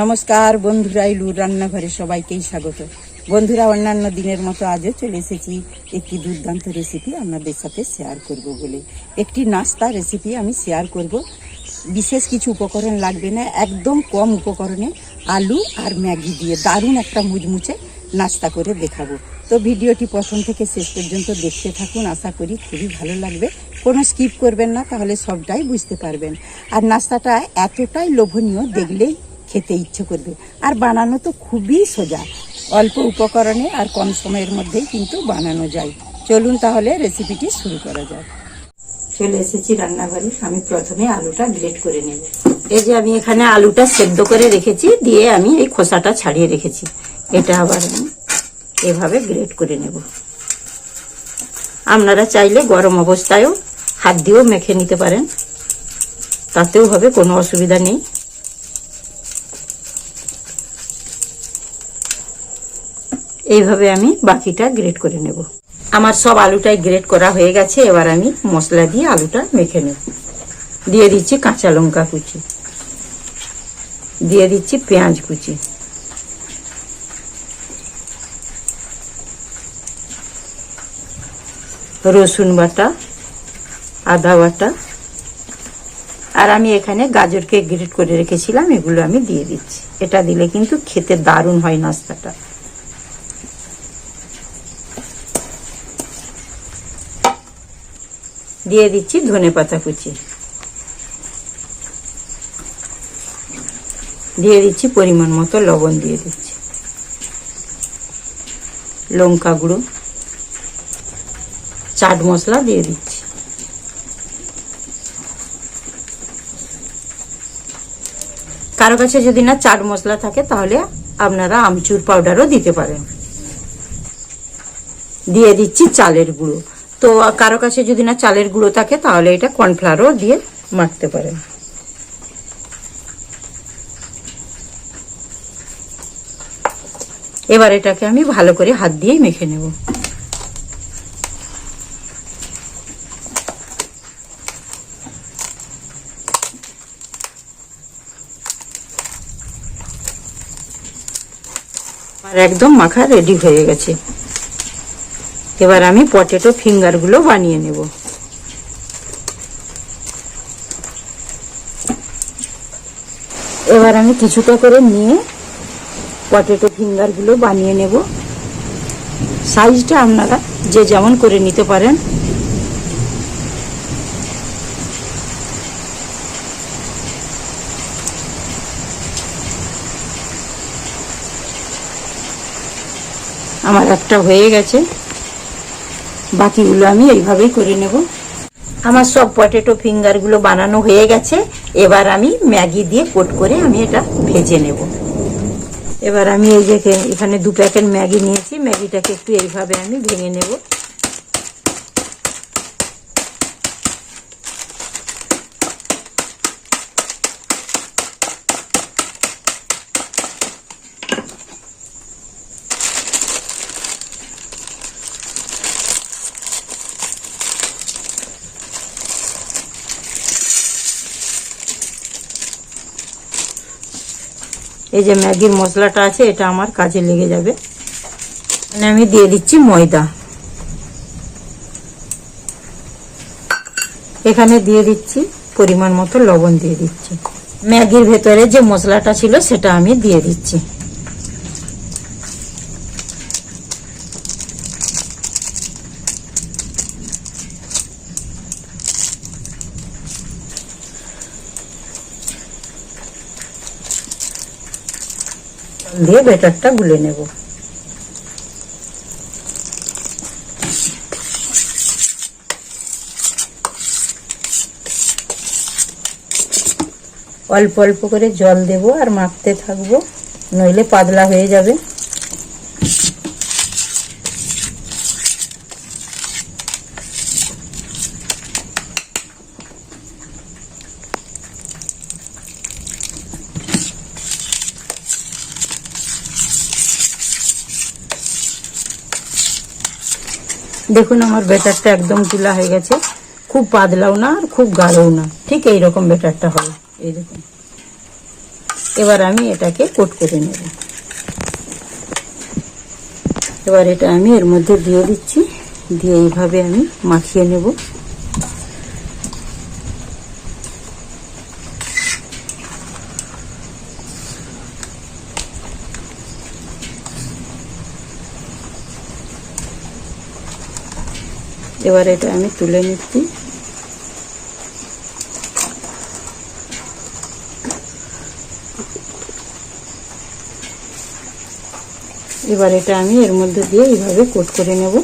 নমস্কার বন্ধুরা ইলু রান্নাঘরে সবাইকেই স্বাগত। বন্ধুরা, অন্যান্য দিনের মতো আজও চলে এসেছি। একটি দুর্দান্ত রেসিপি আপনাদের সাথে শেয়ার করব বলে। একটি নাস্তা রেসিপি আমি শেয়ার করব। বিশেষ কিছু উপকরণ লাগবে না, একদম কম উপকরণে আলু আর ম্যাগি দিয়ে দারুণ একটা মুচমুচে নাস্তা করে দেখাবো। তো ভিডিওটি প্রথম থেকে শেষ পর্যন্ত দেখতে থাকুন, আশা করি খুবই ভালো লাগবে। কোনো স্কিপ করবেন না, তাহলে সবটাই বুঝতে পারবেন। আর নাস্তাটা এতটাই লোভনীয়, দেখলেই খেতে ইচ্ছে করবে। আর বানানো তো খুবই সোজা। অল্প উপকরণে আর কম সময়ের মধ্যেই কিন্তু বানানো যায়। চলুন তাহলে রেসিপিটি শুরু করা যাক। চলে এসেছি রান্নাঘরে। আমি প্রথমে আলুটা গ্রেট করে নেব। এই যে আমি এখানে আলুটা সেদ্ধ করে রেখেছি, দিয়ে আমি এই খোসাটা ছাড়িয়ে রেখেছি। এটা আবার আমি এভাবে গ্রেট করে নেব। আপনারা চাইলে গরম অবস্থায়ও হাত দিয়েও মেখে নিতে পারেন। তাতেও হবে কোনো অসুবিধা নেই। এইভাবে আমি বাকিটা গ্রেট করে নেব। আমার সব আলুটাই গ্রেট করা হয়ে গেছে, এবার আমি মশলা দিয়ে আলুটা মেখে নেব। দিয়ে দিচ্ছি কাঁচা লঙ্কা কুচি। দিয়ে দিচ্ছি পেঁয়াজ কুচি। রসুন বাটা, আদা বাটা। আর আমি এখানে গাজরকে গ্রেট করে রেখেছিলাম, এগুলো আমি দিয়ে দিচ্ছি। এটা দিলে কিন্তু খেতে দারুণ হয় নাস্তাটা। দিয়ে দিচ্ছি ধনে পাতা কুচি। দিয়ে দিচ্ছি পরিমাণ মতো লবণ দিয়ে দিচ্ছি। লঙ্কা গুঁড়ো। চাট মশলা দিয়ে দিচ্ছি। কারও কাছে যদি না চাট মশলা থাকে তাহলে আপনারা আমচুর পাউডারও দিতে পারেন। দিয়ে দিচ্ছি চালের গুঁড়ো। তো কারও কাছে যদি না চালের গুঁড়ো থাকে, তাহলে এটা কর্নফ্লাওয়ারও দিয়ে মাখতে পারেন। এবার এটাকে আমি ভালো করে হাত দিয়েই মেখে নেব। আর একদম মাখা রেডি হয়ে গেছে। এবার আমি পটেটো ফিঙ্গারগুলো বানিয়ে নেব। এবার আমি কিছুটা করে নিয়ে পটেটো ফিঙ্গারগুলো বানিয়ে নেব। সাইজটা আপনারা যে যেমন করে নিতে পারেন। আমার একটা হয়ে গেছে। বাকিগুলো আমি এইভাবেই করে নেব। আমার সব পটেটো ফিঙ্গারগুলো বানানো হয়ে গেছে। এবার আমি ম্যাগি দিয়ে কোট করে আমি এটা ভেজে নেব। এবার আমি এই যে এখানে দু প্যাকেট ম্যাগি নিয়েছি। ম্যাগিটাকে একটু এইভাবে আমি ভেঙে নেব। এই যে ম্যাগির মশলাটা আছে, এটা আমার কাজে লেগে যাবে। মানে আমি দিয়ে দিচ্ছি ময়দা। এখানে দিয়ে দিচ্ছি পরিমাণ মতো লবণ দিয়ে দিচ্ছি। ম্যাগির ভেতরে যে মশলাটা ছিল, সেটা আমি দিয়ে দিচ্ছি। দিয়ে বেটারটা গুলে নেব। অল্প অল্প করে জল দেব আর মাখতে থাকব, নইলে পাতলা হয়ে যাবে। দেখুন, আমার বেটারটা একদম তুলা হয়ে গেছে। খুব পাতলাও না আর খুব গাঢ়ও না। ঠিক এইরকম বেটারটা হবে। এই দেখুন। এবার আমি এটাকে কোট করে নেব। এবার এটা আমি এর মধ্যে দিয়ে দিচ্ছি। দিয়ে এইভাবে আমি মাখিয়ে নেব। এবার এটা আমি তুলে নিচ্ছি। এবার এটা আমি এর মধ্যে দিয়ে এইভাবে কোট করে নেব।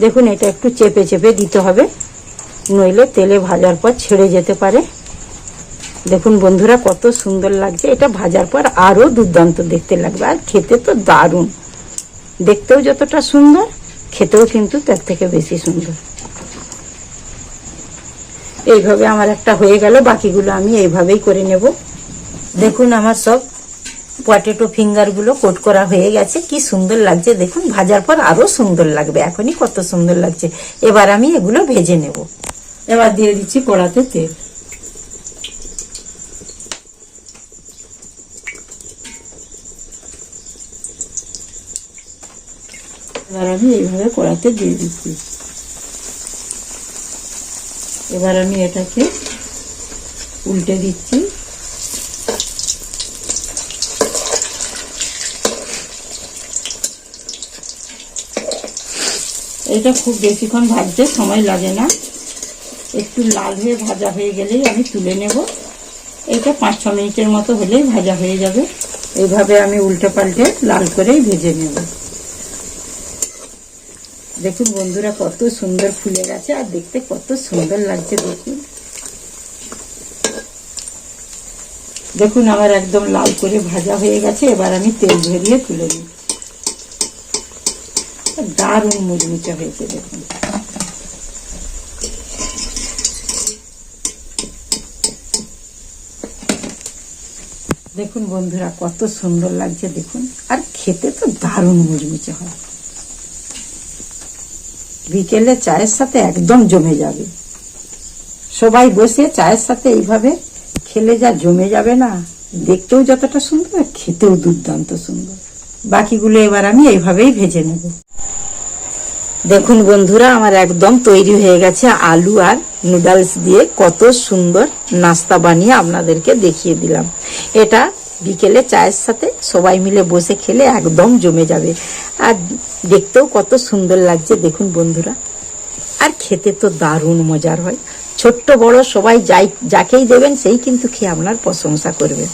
দেখুন, এটা একটু চেপে চেপে দিতে হবে। নইলে তেলে ভাজার পর ছেড়ে যেতে পারে। দেখুন বন্ধুরা, কত সুন্দর লাগছে। এটা ভাজার পর আরও দুর্দান্ত দেখতে লাগবে। আর খেতে তো দারুণ। দেখতেও যতটা সুন্দর, খেতেও কিন্তু তার থেকে বেশি সুন্দর। এইভাবে আমার একটা হয়ে গেল। বাকিগুলো আমি এইভাবেই করে নেব। দেখুন, আমার সব পটেটো ফিঙ্গারগুলো কোট করা হয়ে গেছে। কি সুন্দর লাগছে দেখুন, ভাজার পর আরও সুন্দর লাগবে। এখনই কত সুন্দর লাগছে। এবার আমি এগুলো ভেজে নেব। এবার দিয়ে দিচ্ছি কড়াতে তেল। এবার আমি এইভাবে কড়াতে দিয়ে দিচ্ছি। এবার আমি এটাকে উল্টে দিচ্ছি। এটা খুব বেশিক্ষণ ভাজতে সময় লাগে না। একটু লাল হয়ে ভাজা হয়ে গেলেই আমি তুলে নেব। এটা পাঁচ ছ মিনিটের মতো হলেই ভাজা হয়ে যাবে। এইভাবে আমি উল্টে পাল্টে লাল করেই ভেজে নেব। দেখুন বন্ধুরা, কত সুন্দর ফুলে গেছে আর দেখতে কত সুন্দর লাগছে দেখুন। দেখুন, আমার একদম লাল করে ভাজা হয়ে গেছে। এবার আমি তেল ঝরিয়ে তুলে নিই। দারুণ মুচমুচে হয়েছে দেখুন। দেখুন বন্ধুরা, কত সুন্দর লাগছে দেখুন। আর খেতে তো দারুণ মুচমুচে হয়। বিকেলে চায়ের সাথে একদম জমে যাবে। সবাই বসে চায়ের সাথে এইভাবে খেলে যা জমে যাবে না, দেখতেও যতটা সুন্দর খেতেও দুর্দান্ত সুন্দর। বাকিগুলো এবার আমি এইভাবেই ভেজে নেব। দেখুন বন্ধুরা, আমার একদম তৈরি হয়ে গেছে আলু আর নুডলস দিয়ে কত সুন্দর নাস্তা বানিয়ে আপনাদেরকে দেখিয়ে দিলাম। এটা বিকেলে চায়ের সাথে সবাই মিলে বসে খেলে একদম জমে যাবে। আর দেখতেও কত সুন্দর লাগছে, দেখুন বন্ধুরা। আর খেতে তো দারুণ মজার হয়। ছোট্ট বড় সবাই যাই, যাকেই দেবেন সেই কিন্তু খেয়ে আপনার প্রশংসা করবে।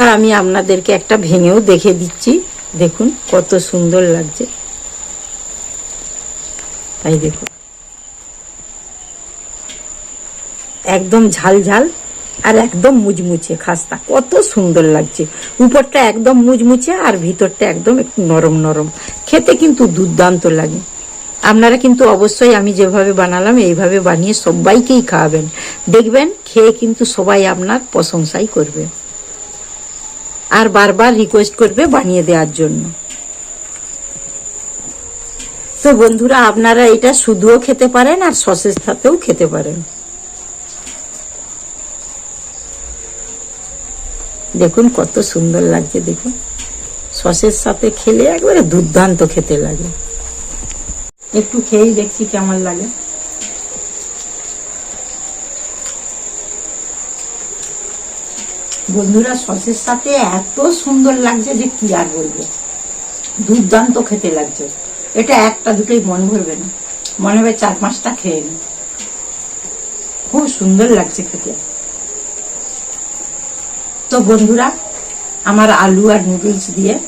আর আমি আপনাদেরকে একটা ভেঙেও দেখে দিচ্ছি। দেখুন, কত সুন্দর লাগছে। তাই দেখুন। একদম ঝাল ঝাল আর একদম মুচমুচে খাস্তা। কত সুন্দর লাগছে। উপরটা একদম মুচমুচে আর ভিতরটা একদম একটু নরম নরম। খেতে কিন্তু দুর্দান্ত লাগে। আপনারা কিন্তু অবশ্যই আমি যেভাবে বানালাম, এইভাবে বানিয়ে সবাইকেই খাওয়াবেন। দেখবেন, খেয়ে কিন্তু সবাই আপনার প্রশংসাই করবে। আর বারবার রিকোয়েস্ট করবে বানিয়ে দেওয়ার জন্য। তো বন্ধুরা, আপনারা এটা শুধুও খেতে পারেন আর সসের সাথেও খেতে পারেন। দেখুন কত সুন্দর লাগছে, দেখুন। সসের সাথে খেলে একবারে দুর্দান্ত খেতে লাগে। একটু খেয়েই দেখছি কেমন লাগে। বন্ধুরা, সসের সাথে এত সুন্দর লাগছে যে কি আর বলব। দুর্দান্ত খেতে লাগছে। এটা একটা দুটোই মন ভরবে না। মনে হবে চার পাঁচটা খেয়ে নি। খুব সুন্দর লাগছে খেতে। তো বন্ধুরা, আমার আলু আর নুডলস দিয়ে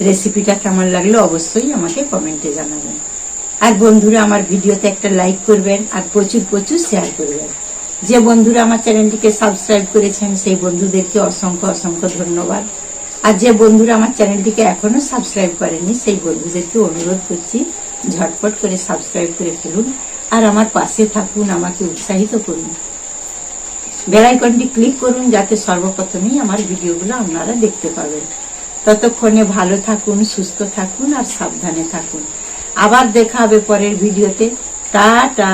রেসিপিটা কেমন লাগল অবশ্যই আমাকে কমেন্টে জানাবেন। আর বন্ধুরা, আমার ভিডিওতে একটা লাইক করবেন আর প্রচুর প্রচুর শেয়ার করবেন। যে বন্ধুরা আমার চ্যানেলটিকে সাবস্ক্রাইব করেছেন, সেই বন্ধুদেরকে অসংখ্য অসংখ্য ধন্যবাদ। আর যে বন্ধুরা আমার চ্যানেলটিকে এখনও সাবস্ক্রাইব করেনি, সেই বন্ধুদেরকে অনুরোধ করছি ঝটপট করে সাবস্ক্রাইব করে ফেলুন আর আমার পাশে থাকুন, আমাকে উৎসাহিত করুন। বেল আইকনটি ক্লিক করুন যাতে সর্বপ্রথমেই আমার ভিডিওগুলো আপনারা দেখতে পাবেন। ততক্ষণে ভালো থাকুন, সুস্থ থাকুন আর সাবধানে থাকুন। আবার দেখা হবে পরের ভিডিওতে। টাটা!